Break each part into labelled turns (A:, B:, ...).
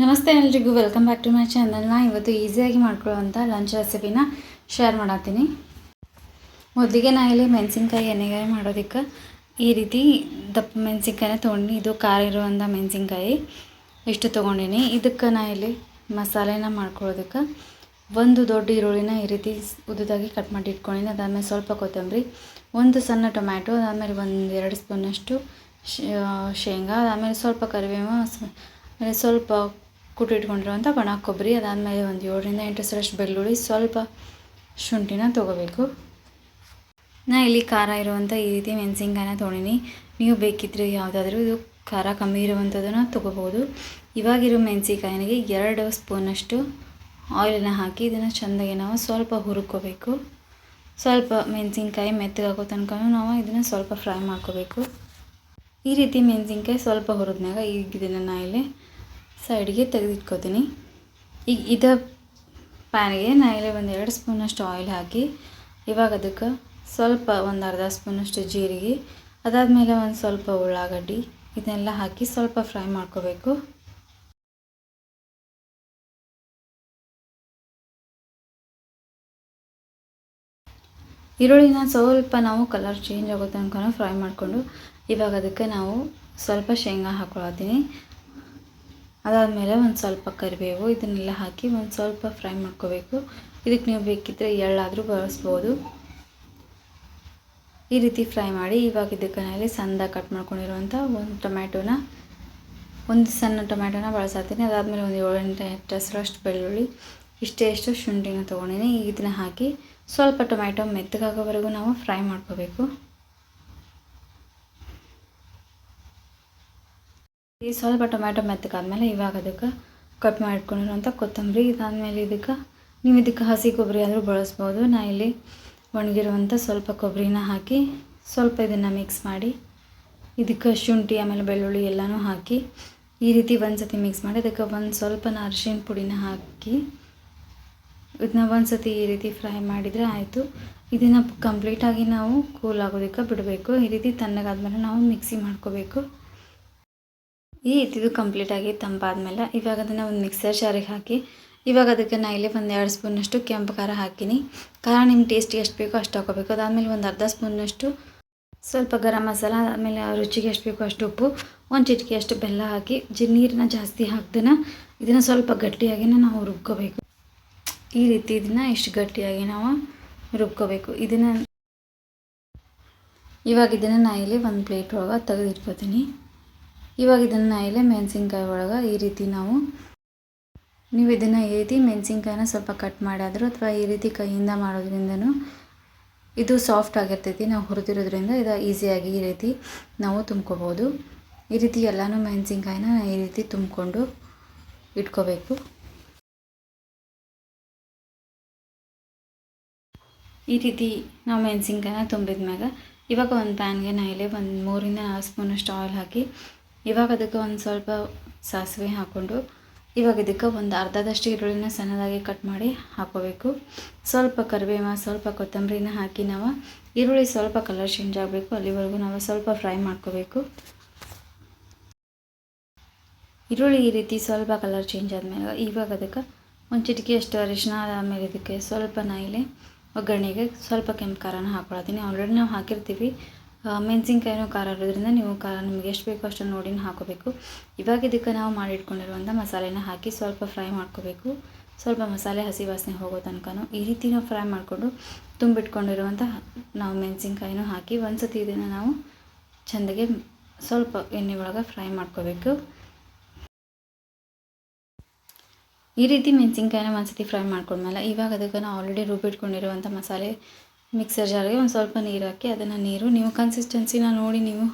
A: ನಮಸ್ತೆ ಎಲ್ರಿಗೂ welcome back to my ಚಾನಲ್ನ ಇವತ್ತು ಈಸಿಯಾಗಿ ಮಾಡ್ಕೊಳ್ಳುವಂಥ ಲಂಚ್ ರೆಸಿಪಿನ ಶೇರ್ ಮಾಡತ್ತೀನಿ. ಮೊದಲಿಗೆ ನಾ ಇಲ್ಲಿ ಮೆಣಸಿನ್ಕಾಯಿ ಎಣ್ಣೆಗಾಯಿ ಮಾಡೋದಕ್ಕೆ. ಈ ರೀತಿ ದಪ್ಪ ಮೆಣಸಿನ್ಕಾಯಿನ ತೊಗೊಂಡು, ಇದು ಖಾರ ಇರುವಂಥ ಮೆಣಸಿನ್ಕಾಯಿ ಇಷ್ಟು ತೊಗೊಂಡಿನಿ. ಇದಕ್ಕೆ ನಾ ಇಲ್ಲಿ ಮಸಾಲೆನ ಮಾಡ್ಕೊಳ್ಳೋದಕ್ಕೆ. ಒಂದು ದೊಡ್ಡ ಈರುಳ್ಳಿನ ಈ ರೀತಿ ಉದ್ದದಾಗಿ ಕಟ್ ಮಾಡಿ ಇಟ್ಕೊಂಡಿನಿ. ಅದಾದಮೇಲೆ ಸ್ವಲ್ಪ ಕೊತ್ತಂಬರಿ, ಒಂದು ಸಣ್ಣ ಟೊಮ್ಯಾಟೊ, ಅದಾದಮೇಲೆ ಒಂದು ಎರಡು ಸ್ಪೂನಷ್ಟು ಶೇಂಗಾ, ಅದಾದಮೇಲೆ ಸ್ವಲ್ಪ ಕರಿಬೇವು ಆಮೇಲೆ ಸ್ವಲ್ಪ ಕುಟ್ಟಿಟ್ಕೊಂಡಿರುವಂಥ ಒಣ ಕೊಬ್ಬರಿ, ಅದಾದಮೇಲೆ ಒಂದು ಏಳರಿಂದ ಎಂಟು ಸರಷ್ಟು ಬೆಳ್ಳುಳ್ಳಿ ಸ್ವಲ್ಪ ಶುಂಠಿನ ತೊಗೋಬೇಕು. ನಾ ಇಲ್ಲಿ ಖಾರ ಇರುವಂಥ ಈ ರೀತಿ ಮೆಣಸಿನ್ಕಾಯಿನ ತೊಗೊಂಡಿನಿ. ನೀವು ಬೇಕಿದ್ರೆ ಯಾವುದಾದ್ರೂ ಇದು ಖಾರ ಕಮ್ಮಿ ಇರುವಂಥದ್ದನ್ನು ತೊಗೋಬೋದು. ಇವಾಗಿರೋ ಮೆಣಸಿನ್ಕಾಯಿನಿಗೆ ಎರಡು ಸ್ಪೂನಷ್ಟು ಆಯಿಲನ್ನು ಹಾಕಿ ಇದನ್ನು ಚೆಂದಾಗಿ ನಾವು ಸ್ವಲ್ಪ ಹುರ್ಕೋಬೇಕು. ಸ್ವಲ್ಪ ಮೆಣಸಿನ್ಕಾಯಿ ಮೆತ್ತಗಾಗೋ ತನಕ ನಾವು ಇದನ್ನು ಸ್ವಲ್ಪ ಫ್ರೈ ಮಾಡ್ಕೋಬೇಕು. ಈ ರೀತಿ ಮೆಣಸಿನ್ಕಾಯಿ ಸ್ವಲ್ಪ ಹುರಿದ್ಮ್ಯಾಗ ಈಗ ಇದನ್ನು ಇಲ್ಲಿ ಸೈಡ್ಗೆ ತೆಗೆದಿಟ್ಕೋತೀನಿ. ಈಗ ಇದ ಪ್ಯಾನ್ಗೆ ನಾ ಇಲ್ಲಿ ಒಂದು ಎರಡು ಸ್ಪೂನಷ್ಟು ಆಯಿಲ್ ಹಾಕಿ, ಇವಾಗ ಅದಕ್ಕೆ ಸ್ವಲ್ಪ ಒಂದು ಅರ್ಧ ಸ್ಪೂನಷ್ಟು ಜೀರಿಗೆ, ಅದಾದಮೇಲೆ ಒಂದು ಸ್ವಲ್ಪ ಉಳ್ಳಾಗಡ್ಡಿ, ಇದನ್ನೆಲ್ಲ ಹಾಕಿ ಸ್ವಲ್ಪ ಫ್ರೈ ಮಾಡ್ಕೋಬೇಕು. ಈರುಳ್ಳಿನ ಸ್ವಲ್ಪ ನಾವು ಕಲರ್ ಚೇಂಜ್ ಆಗೋ ತನಕ ಫ್ರೈ ಮಾಡಿಕೊಂಡು, ಇವಾಗ ಅದಕ್ಕೆ ನಾವು ಸ್ವಲ್ಪ ಶೇಂಗಾ ಹಾಕೊಳತ್ತೀನಿ. ಅದಾದಮೇಲೆ ಒಂದು ಸ್ವಲ್ಪ ಕರಿಬೇವು ಇದನ್ನೆಲ್ಲ ಹಾಕಿ ಒಂದು ಸ್ವಲ್ಪ ಫ್ರೈ ಮಾಡ್ಕೋಬೇಕು. ಇದಕ್ಕೆ ನೀವು ಬೇಕಿದ್ದರೆ ಎಳ್ಳಾದರೂ ಬಳಸ್ಬೋದು. ಈ ರೀತಿ ಫ್ರೈ ಮಾಡಿ ಇವಾಗ ಇದಕ್ಕೆ ನಾನಲ್ಲಿ ಸಣ್ಣದಾಗಿ ಕಟ್ ಮಾಡ್ಕೊಂಡಿರುವಂಥ ಒಂದು ಟೊಮ್ಯಾಟೋನ, ಒಂದು ಸಣ್ಣ ಟೊಮ್ಯಾಟೋನ ಬಳಸತ್ತೀನಿ ಅದಾದಮೇಲೆ ಒಂದು ಏಳೆಂಟು ಹೆಸರಷ್ಟು ಬೆಳ್ಳುಳ್ಳಿ, ಇಷ್ಟೇ ಎಷ್ಟು ಶುಂಠಿನ ತೊಗೊಂಡಿನಿ. ಇದನ್ನ ಹಾಕಿ ಸ್ವಲ್ಪ ಟೊಮ್ಯಾಟೊ ಮೆತ್ತಗಾಗೋವರೆಗೂ ನಾವು ಫ್ರೈ ಮಾಡ್ಕೋಬೇಕು. ಈ ಸ್ವಲ್ಪ ಟೊಮ್ಯಾಟೊ ಮೆತ್ತಗಾದ್ಮೇಲೆ ಇವಾಗ ಅದಕ್ಕೆ ಕಟ್ ಮಾಡಿಟ್ಕೊಂಡಿರುವಂಥ ಕೊತ್ತಂಬರಿ, ಇದಾದಮೇಲೆ ಇದಕ್ಕೆ ನೀವು ಇದಕ್ಕೆ ಹಸಿ ಕೊಬ್ಬರಿ ಆದರೂ ಬಳಸ್ಬೋದು. ನಾ ಇಲ್ಲಿ ಒಣಗಿರುವಂಥ ಸ್ವಲ್ಪ ಕೊಬ್ಬರಿನ ಹಾಕಿ ಸ್ವಲ್ಪ ಇದನ್ನು ಮಿಕ್ಸ್ ಮಾಡಿ ಇದಕ್ಕೆ ಶುಂಠಿ, ಆಮೇಲೆ ಬೆಳ್ಳುಳ್ಳಿ ಎಲ್ಲನೂ ಹಾಕಿ ಈ ರೀತಿ ಒಂದು ಸತಿ ಮಿಕ್ಸ್ ಮಾಡಿ ಅದಕ್ಕೆ ಒಂದು ಸ್ವಲ್ಪ ಅರಿಶಿನ ಪುಡಿನ ಹಾಕಿ ಇದನ್ನ ಒಂದು ಸತಿ ಈ ರೀತಿ ಫ್ರೈ ಮಾಡಿದರೆ ಆಯಿತು. ಇದನ್ನು ಕಂಪ್ಲೀಟಾಗಿ ನಾವು ಕೂಲ್ ಆಗೋದಕ್ಕೆ ಬಿಡಬೇಕು. ಈ ರೀತಿ ತಣ್ಣಗಾದ್ಮೇಲೆ ನಾವು ಮಿಕ್ಸಿ ಮಾಡ್ಕೋಬೇಕು. ಈ ಇದು ಕಂಪ್ಲೀಟಾಗಿ ತಂಪಾದ್ಮೇಲೆ ಇವಾಗ ಅದನ್ನು ಒಂದು ಮಿಕ್ಸರ್ ಜಾರಿಗೆ ಹಾಕಿ, ಇವಾಗ ಅದಕ್ಕೆ ನಾ ಇಲ್ಲಿ ಒಂದು ಎರಡು ಸ್ಪೂನಷ್ಟು ಕೆಂಪು ಖಾರ ಹಾಕಿನಿ. ಖಾರ ನಿಮ್ಮ ಟೇಸ್ಟಿಗೆ ಎಷ್ಟು ಬೇಕೋ ಅಷ್ಟು ಹಾಕೋಬೇಕು. ಅದಾದಮೇಲೆ ಒಂದು ಅರ್ಧ ಸ್ಪೂನಷ್ಟು ಸ್ವಲ್ಪ ಗರಂ ಮಸಾಲ, ಆಮೇಲೆ ರುಚಿಗೆ ಎಷ್ಟು ಬೇಕೋ ಅಷ್ಟು ಉಪ್ಪು, ಒಂದು ಚಿಟಿಕೆ ಅಷ್ಟು ಬೆಲ್ಲ ಹಾಕಿ, ಜಿ ನೀರನ್ನ ಜಾಸ್ತಿ ಹಾಕ್ದನ ಇದನ್ನು ಸ್ವಲ್ಪ ಗಟ್ಟಿಯಾಗಿನ ನಾವು ರುಬ್ಕೋಬೇಕು. ಈ ರೀತಿ ಇದನ್ನು ಇಷ್ಟು ಗಟ್ಟಿಯಾಗಿ ನಾವು ರುಬ್ಕೋಬೇಕು. ಇದನ್ನು ಇವಾಗ ಇದನ್ನು ನಾ ಇಲ್ಲಿ ಒಂದು ಪ್ಲೇಟ್ ಒಳಗೆ ತೆಗೆದಿಟ್ಕೋತೀನಿ. ಇವಾಗ ಇದನ್ನು ಇಲ್ಲಿ ಮೆಣಸಿನ್ಕಾಯಿ ಒಳಗೆ ಈ ರೀತಿ ನಾವು ನೀವು ಇದನ್ನು ಈ ರೀತಿ ಮೆಣಸಿನ್ಕಾಯಿನ ಸ್ವಲ್ಪ ಕಟ್ ಮಾಡಾದರೂ ಅಥವಾ ಈ ರೀತಿ ಕೈಯಿಂದ ಮಾಡೋದ್ರಿಂದನೂ ಇದು ಸಾಫ್ಟ್ ಆಗಿರ್ತೈತಿ. ನಾವು ಹುರಿದಿರೋದ್ರಿಂದ ಇದು ಈಸಿಯಾಗಿ ಈ ರೀತಿ ನಾವು ತುಂಬ್ಕೋಬೋದು. ಈ ರೀತಿ ಎಲ್ಲನೂ ಮೆಣಸಿನ್ಕಾಯಿನ ಈ ರೀತಿ ತುಂಬಿಕೊಂಡು ಇಟ್ಕೋಬೇಕು. ಈ ರೀತಿ ನಾವು ಮೆಣಸಿನ್ಕಾಯಿನ ತುಂಬಿದ ಮ್ಯಾಗ ಇವಾಗ ಒಂದು ಪ್ಯಾನ್ಗೆ ನಾ ಇಲ್ಲೇ ಒಂದು ಮೂರಿಂದ ನಾಲ್ಕು ಸ್ಪೂನಷ್ಟು ಆಯಿಲ್ ಹಾಕಿ ಇವಾಗ ಅದಕ್ಕೆ ಒಂದು ಸ್ವಲ್ಪ ಸಾಸಿವೆ ಹಾಕ್ಕೊಂಡು, ಇವಾಗ ಇದಕ್ಕೆ ಒಂದು ಅರ್ಧದಷ್ಟು ಈರುಳ್ಳಿನ ಸಣ್ಣದಾಗಿ ಕಟ್ ಮಾಡಿ ಹಾಕೋಬೇಕು ಸ್ವಲ್ಪ ಕರಿಬೇವ ಸ್ವಲ್ಪ ಕೊತ್ತಂಬರಿನ ಹಾಕಿ ನಾವು ಈರುಳ್ಳಿ ಸ್ವಲ್ಪ ಕಲರ್ ಚೇಂಜ್ ಆಗಬೇಕು. ಅಲ್ಲಿವರೆಗೂ ನಾವು ಸ್ವಲ್ಪ ಫ್ರೈ ಮಾಡ್ಕೋಬೇಕು. ಈರುಳ್ಳಿ ಈ ರೀತಿ ಸ್ವಲ್ಪ ಕಲರ್ ಚೇಂಜ್ ಆದಮೇಲೆ ಇವಾಗ ಅದಕ್ಕೆ ಒಂದು ಚಿಟಿಕೆ ಚಿಟಿಕೆಯಷ್ಟು ಅರಿಶಿನ ಆದಮೇಲೆ ಇದಕ್ಕೆ ಸ್ವಲ್ಪ ನಾ ಇಲ್ಲಿ ಒಗ್ಗರಣೆಗೆ ಸ್ವಲ್ಪ ಕೆಂಪು ಖಾರನ ಹಾಕೊಳತ್ತೀನಿ ಆಲ್ರೆಡಿ ನಾವು ಹಾಕಿರ್ತೀವಿ. ಮೆಣಸಿನ್ಕಾಯಿನೂ ಖಾರ ಇರೋದ್ರಿಂದ ನೀವು ಖಾರ ನಿಮ್ಗೆ ಎಷ್ಟು ಬೇಕೋ ಅಷ್ಟನ್ನು ನೋಡಿ ಹಾಕೋಬೇಕು. ಇವಾಗ ಇದಕ್ಕೆ ನಾವು ಮಾಡಿಟ್ಕೊಂಡಿರುವಂಥ ಮಸಾಲೆನ ಹಾಕಿ ಸ್ವಲ್ಪ ಫ್ರೈ ಮಾಡ್ಕೋಬೇಕು. ಸ್ವಲ್ಪ ಮಸಾಲೆ ಹಸಿ ವಾಸನೆ ಹೋಗೋ ತನಕನೂ ಈ ರೀತಿ ನಾವು ಫ್ರೈ ಮಾಡಿಕೊಂಡು ತುಂಬಿಟ್ಕೊಂಡಿರುವಂಥ ನಾವು ಮೆಣಸಿನ್ಕಾಯಿನೂ ಹಾಕಿ ಒಂದು ಸತಿ ಇದನ್ನು ನಾವು ಚೆಂದಾಗಿ ಸ್ವಲ್ಪ ಎಣ್ಣೆ ಒಳಗೆ ಫ್ರೈ ಮಾಡ್ಕೋಬೇಕು. ಈ ರೀತಿ ಮೆಣಸಿನ್ಕಾಯಿನ ಒಂದ್ಸತಿ ಫ್ರೈ ಮಾಡ್ಕೊಂಡ್ಮೇಲೆ ಇವಾಗ ಅದಕ್ಕೆ ನಾವು ಆಲ್ರೆಡಿ ರುಬ್ಬಿಟ್ಕೊಂಡಿರುವಂಥ ಮಸಾಲೆ ಮಿಕ್ಸರ್ ಜಾರಿಗೆ ಒಂದು ಸ್ವಲ್ಪ ನೀರು ಹಾಕಿ ಅದನ್ನು ನೀರು, ನೀವು ಕನ್ಸಿಸ್ಟೆನ್ಸಿನ ನೋಡಿ ನೀವು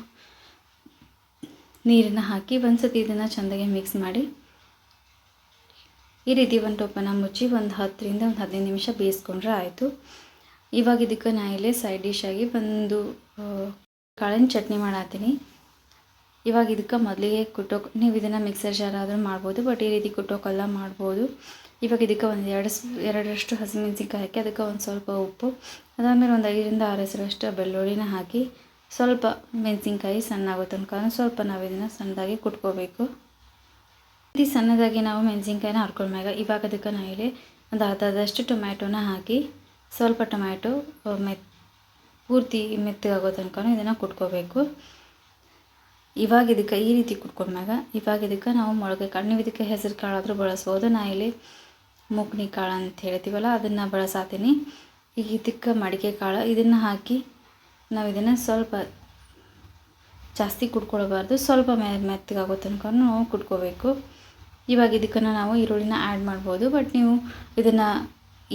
A: ನೀರನ್ನು ಹಾಕಿ ಒಂದು ಸತಿ ಇದನ್ನು ಚೆಂದಾಗಿ ಮಿಕ್ಸ್ ಮಾಡಿ. ಈ ರೀತಿ ಒಂದು ಟೊಪ್ಪನ ಮುಚ್ಚಿ ಒಂದು ಹತ್ತರಿಂದ ಒಂದು ಹದಿನೈದು ನಿಮಿಷ ಬೇಯಿಸ್ಕೊಂಡ್ರೆ ಆಯಿತು. ಇವಾಗ ಇದಕ್ಕೆ ನಾ ಇಲ್ಲಿ ಸೈಡ್ ಡಿಶ್ ಆಗಿ ಒಂದು ಕಾಳಿನ ಚಟ್ನಿ ಮಾಡತ್ತೀನಿ ಇವಾಗ ಇದಕ್ಕೆ ಮೊದಲಿಗೆ ಕುಟ್ಟೋಕೆ, ನೀವು ಇದನ್ನು ಮಿಕ್ಸರ್ ಜಾರ್ ಆದರೂ ಮಾಡ್ಬೋದು, ಬಟ್ ಈ ರೀತಿ ಕುಟ್ಟೋಕೆಲ್ಲ ಮಾಡ್ಬೋದು. ಇವಾಗ ಇದಕ್ಕೆ ಒಂದು ಎರಡು ಎರಡರಷ್ಟು ಹಸಿಮೆಣಸಿನ್ಕಾಯಿ ಹಾಕಿ ಅದಕ್ಕೆ ಒಂದು ಸ್ವಲ್ಪ ಉಪ್ಪು. ಅದಾದಮೇಲೆ ಒಂದು ಐದರಿಂದ ಆರು ಹೆಸರಷ್ಟು ಬೆಳ್ಳುಳ್ಳಿನ ಹಾಕಿ ಸ್ವಲ್ಪ ಮೆಣಸಿನ್ಕಾಯಿ ಸಣ್ಣ ಆಗೋ ತನಕ ಸ್ವಲ್ಪ ನಾವು ಇದನ್ನು ಸಣ್ಣದಾಗಿ ಕುಟ್ಕೋಬೇಕು. ಇಲ್ಲಿ ಸಣ್ಣದಾಗಿ ನಾವು ಮೆಣಸಿನ್ಕಾಯಿನ ಹರ್ಕೊಂಡ್ಮ್ಯಾಗ ಇವಾಗ ಅದಕ್ಕೆ ನಾವು ಇಲ್ಲಿ ಒಂದು ಅರ್ಧದಷ್ಟು ಟೊಮ್ಯಾಟೋನ ಹಾಕಿ ಸ್ವಲ್ಪ ಟೊಮ್ಯಾಟೊ ಮೆತ್, ಪೂರ್ತಿ ಮೆತ್ತಗಾಗೋ ತನಕ ಇದನ್ನು ಕುಟ್ಕೋಬೇಕು. ಇವಾಗ ಇದಕ್ಕೆ ಈ ರೀತಿ ಕುಟ್ಕೊಂಡ್ಮ್ಯಾಗ ಇವಾಗ ಇದಕ್ಕೆ ನಾವು ಕಾಳು ನೀವು ಇದಕ್ಕೆ ಹೆಸರು ಕಾಳಾದರೂ ಬಳಸ್ಬೋದು. ನಾ ಇಲ್ಲಿ ಮುಕ್ನಿ ಕಾಳು ಅಂತ ಹೇಳ್ತೀವಲ್ಲ, ಅದನ್ನು ಬಳಸಾತೀನಿ. ಈಗ ಇದಕ್ಕೆ ಮಡಿಕೆ ಕಾಳು, ಇದನ್ನು ಹಾಕಿ ನಾವು ಇದನ್ನು ಸ್ವಲ್ಪ ಜಾಸ್ತಿ ಕುಟ್ಕೊಳ್ಬಾರ್ದು ಸ್ವಲ್ಪ ಮೆ, ಮೆತ್ತಗಾಗೋ ತನಕ ನಾವು ಕುಟ್ಕೋಬೇಕು ಇವಾಗ ಇದಕ್ಕನ್ನು ನಾವು ಈರುಳ್ಳಿನ ಆ್ಯಡ್ ಮಾಡ್ಬೋದು ಬಟ್ ನೀವು ಇದನ್ನು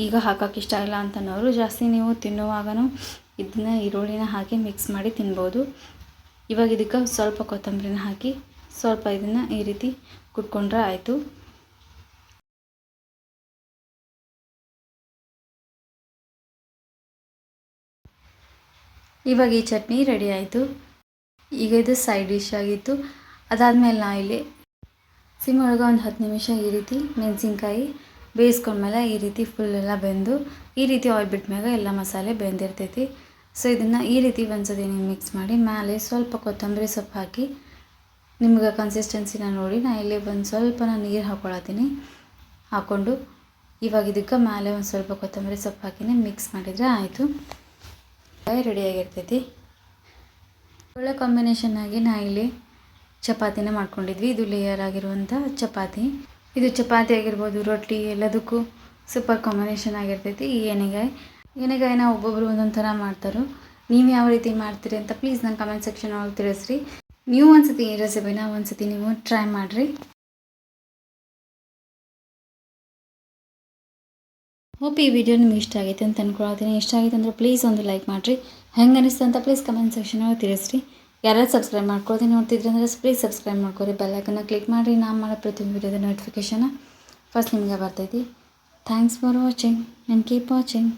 A: ಈಗ ಹಾಕೋಕೆ ಇಷ್ಟ ಇಲ್ಲ ಅಂತನೋರು ಜಾಸ್ತಿ ನೀವು ತಿನ್ನುವಾಗನೂ ಇದನ್ನ ಈರುಳ್ಳಿನ ಹಾಕಿ ಮಿಕ್ಸ್ ಮಾಡಿ ತಿನ್ಬೋದು. ಇವಾಗ ಇದಕ್ಕೆ ಸ್ವಲ್ಪ ಕೊತ್ತಂಬರಿನ ಹಾಕಿ ಸ್ವಲ್ಪ ಇದನ್ನು ಈ ರೀತಿ ಕುಟ್ಕೊಂಡ್ರೆ ಆಯಿತು. ಇವಾಗ ಈ ಚಟ್ನಿ ರೆಡಿ ಆಯಿತು. ಈಗ ಇದು ಸೈಡ್ ಡಿಶ್ ಆಗಿತ್ತು. ಅದಾದಮೇಲೆ ನಾ ಇಲ್ಲಿ ಸಿಮ್ ಒಳಗೆ ಒಂದು ಹತ್ತು ನಿಮಿಷ ಈ ರೀತಿ ಮೆಣಸಿನ್ಕಾಯಿ ಬೇಯಿಸ್ಕೊಂಡ್ಮೇಲೆ ಈ ರೀತಿ ಫುಲ್ ಎಲ್ಲ ಬೆಂದು, ಈ ರೀತಿ ಆಯಿಲ್ ಬಿಟ್ಮ್ಯಾಗ ಎಲ್ಲ ಮಸಾಲೆ ಬೆಂದಿರ್ತೈತಿ. ಸೊ ಇದನ್ನು ಈ ರೀತಿ ಒಂದ್ಸತಿ ನೀವು ಮಿಕ್ಸ್ ಮಾಡಿ ಮೇಲೆ ಸ್ವಲ್ಪ ಕೊತ್ತಂಬರಿ ಸೊಪ್ಪು ಹಾಕಿ, ನಿಮ್ಗೆ ಕನ್ಸಿಸ್ಟೆನ್ಸಿನ ನೋಡಿ ನಾ ಇಲ್ಲಿ ಒಂದು ಸ್ವಲ್ಪ ನಾನು ನೀರು ಹಾಕ್ಕೊಳತ್ತೀನಿ ಹಾಕ್ಕೊಂಡು ಇವಾಗ ಇದಕ್ಕೆ ಮೇಲೆ ಒಂದು ಸ್ವಲ್ಪ ಕೊತ್ತಂಬರಿ ಸೊಪ್ಪು ಹಾಕಿನೇ ಮಿಕ್ಸ್ ಮಾಡಿದರೆ ಆಯಿತು. ರೆಡಿಯಾಗಿರ್ತೈತಿ ಒಳ್ಳೆ ಕಾಂಬಿನೇಷನ್ ಆಗಿ ನಾ ಇಲ್ಲಿ ಚಪಾತಿನ ಮಾಡ್ಕೊಂಡಿದ್ವಿ. ಇದು ಲೇಯರ್ ಆಗಿರುವಂಥ ಚಪಾತಿ. ಇದು ಚಪಾತಿ ಆಗಿರ್ಬೋದು, ರೊಟ್ಟಿ ಎಲ್ಲದಕ್ಕೂ ಸೂಪರ್ ಕಾಂಬಿನೇಷನ್ ಆಗಿರ್ತೈತಿ. ಈ ಎಣೆಗಾಯಿ ಎಣೆಗಾಯಿನ ಒಬ್ಬೊಬ್ಬರು ಒಂದೊಂದು ಥರ ಮಾಡ್ತಾರೋ. ನೀವು ಯಾವ ರೀತಿ ಮಾಡ್ತೀರಿ ಅಂತ ಪ್ಲೀಸ್ ನನ್ನ ಕಮೆಂಟ್ ಸೆಕ್ಷನ್ ಒಳಗೆ ತಿಳಿಸ್ರಿ. ನೀವು ಒಂದ್ಸತಿ ಈ ರೆಸಿಪಿನ ಒಂದ್ಸತಿ ನೀವು ಟ್ರೈ ಮಾಡಿರಿ. ಹೋಪ್ ಈ ವಿಡಿಯೋ ನಿಮ್ಗೆ ಇಷ್ಟ ಆಗೈತೆ ಅಂತ ಅನ್ಕೊಳ್ತೀನಿ ಇಷ್ಟ ಆಗೈತೆ ಅಂದರೆ ಪ್ಲೀಸ್ ಒಂದು ಲೈಕ್ ಮಾಡಿರಿ. ಹೆಂಗೆ ಅನಿಸ್ತು ಅಂತ ಪ್ಲೀಸ್ ಕಮೆಂಟ್ ಸೆಕ್ಷನ್ ಒಳಗೆ ತಿಳಿಸ್ರಿ. ಯಾರ್ಯಾರು ಸಬ್ಸ್ಕ್ರೈಬ್ ಮಾಡ್ಕೊಳ್ತೀನಿ ನೋಡ್ತಿದ್ರೆ ಅಂದರೆ ಪ್ಲೀಸ್ ಸಬ್ಸ್ಕ್ರೈಬ್ ಮಾಡ್ಕೊರಿ. ಬೆಲ್ಲೈಕನ್ನ ಕ್ಲಿಕ್ ಮಾಡಿ ನಾನು ಮಾಡೋ ಪ್ರತಿಯೊಂದು ವಿಡಿಯೋದ ನೋಟಿಫಿಕೇಷನ್ ಫಸ್ಟ್ ನಿಮಗೆ ಬರ್ತೈತಿ thanks for watching and keep watching